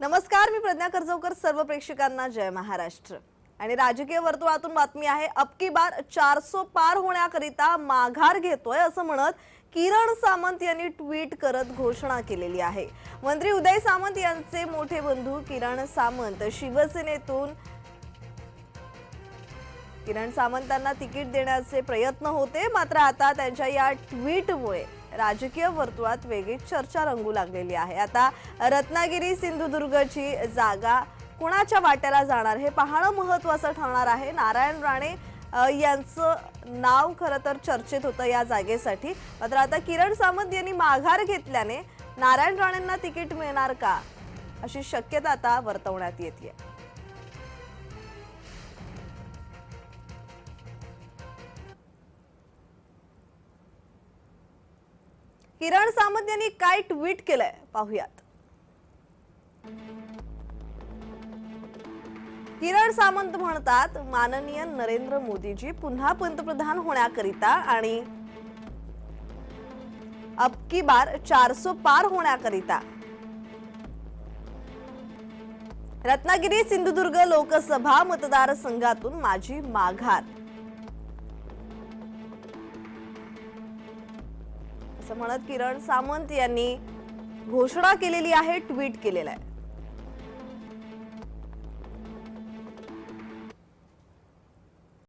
नमस्कार मी प्रज्ञा कर्जवकर सर्व प्रेक्षकांना जय महाराष्ट्र. आणि राजकीय वर्तुळातून बातमी आहे अबकी बार चारसो पार होण्याकरिता माघार घेतोय असं म्हणत किरण सामंत यांनी ट्विट करत घोषणा केलेली आहे. मंत्री उदय सामंत यांचे मोठे बंधू किरण सामंत शिवसेनेतून किरण सामंतांना तिकीट देण्याचे प्रयत्न होते मात्र आता त्यांच्या या ट्विटमुळे राजकीय वर्तुळात वेगळी चर्चा रंगू लागलेली आहे. आता रत्नागिरी सिंधुदुर्गची जागा कुणाच्या वाट्याला जाणार हे पाहणं महत्वाचं ठरणार आहे. नारायण राणे यांचं नाव खरं तर चर्चेत होतं या जागेसाठी. मात्र आता किरण सामंत यांनी माघार घेतल्याने नारायण राणेंना तिकीट मिळणार का अशी शक्यता आता वर्तवण्यात येते किरण सामंत यांनी काय ट्विट केलंय? पाहूयात. किरण सामंत म्हणतात माननीय नरेंद्र मोदीजी पुन्हा पंतप्रधान होण्याकरिता आणि अबकी बार चारसो पार होण्याकरिता. रत्नागिरी सिंधुदुर्ग लोकसभा मतदारसंघातून माझी माघार. असं म्हणत किरण सामंत यांनी घोषणा केलेली आहे ट्विट केलेलं आहे.